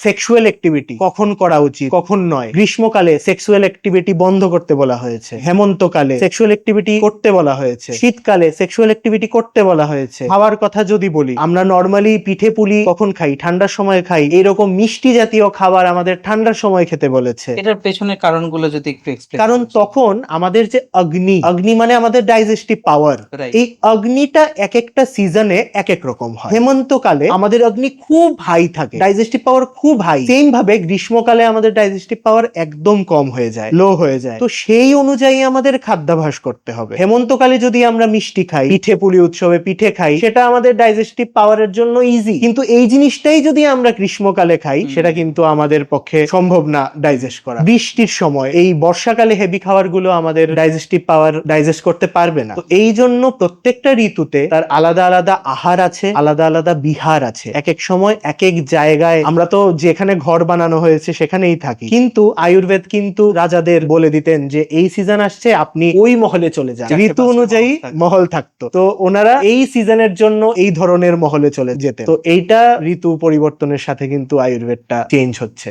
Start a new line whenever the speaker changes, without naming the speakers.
Sexual activity কখন করা উচিত কখন নয়। গ্রীষ্মকালে সেক্সুয়াল অ্যাক্টিভিটি বন্ধ করতে বলা হয়েছে। হেমন্তকালে সেক্সুয়াল অ্যাক্টিভিটি করতে বলা হয়েছে। শীতকালে সেক্সুয়াল অ্যাক্টিভিটি করতে বলা হয়েছে। খাওয়ার কথা যদি বলি আমরা নর্মালি পিঠে পুলি কখন খাই ঠান্ডার সময় খাই এরকম মিষ্টি জাতীয় খাবার আমাদের ঠান্ডার সময় খেতে বলেছে।
এটার পেছনের কারণগুলো যদি একটু এক্সপ্লেন
কারণ তখন আমাদের যে অগ্নি অগ্নি মানে আমাদের ডাইজেস্টিভ পাওয়ার এই অগ্নিটা এক একটা সিজনে এক এক রকম হয়। হেমন্তকালে আমাদের অগ্নি খুব হাই থাকে। ডাইজেস্টিভ পাওয়ার খুব হাই সেম ভাবে গ্রীষ্মকালে আমাদের ডাইজেস্টিভ পাওয়ার একদম কম হয়ে যায় লো হয়ে যায়। তো সেই অনুযায়ী আমাদের খাদ্যাভাস করতে হবে। হেমন্তকালে যদি আমরা মিষ্টি খাই পিঠে পুলি উৎসবে পিঠে খাই সেটা আমাদের ডাইজেস্টিভ পাওয়ারের জন্য ইজি কিন্তু এই জিনিসটাই যদি আমরা গ্রীষ্মকালে খাই সেটা কিন্তু আমাদের পক্ষে সম্ভব না ডাইজেস্ট করা। বৃষ্টির সময় এই বর্ষাকালে হেভি খাবারগুলো আমাদের ডাইজেস্টিভ পাওয়ার ডাইজেস্ট করতে পারবে না। তো এই জন্য প্রত্যেকটা ঋতুতে তার আলাদা আলাদা আহার আছে আলাদা আলাদা বিহার আছে। এক এক সময় এক এক জায়গায় আমরা তো যেখানে ঘর বানানো হয়েছে সেখানেই থাকি। কিন্তু আয়ুর্বেদ কিন্তু রাজাদের বলে দিতেন যে এই সিজন আসছে আপনি ওই মহলে চলে যান। ঋতু অনুযায়ী
মহল
থাকতো। তো ওনারা এই সিজনের জন্য এই ধরনের মহলে চলে যেতে তো এইটা ঋতু পরিবর্তনের সাথে কিন্তু আয়ুর্বেদটা চেঞ্জ হচ্ছে।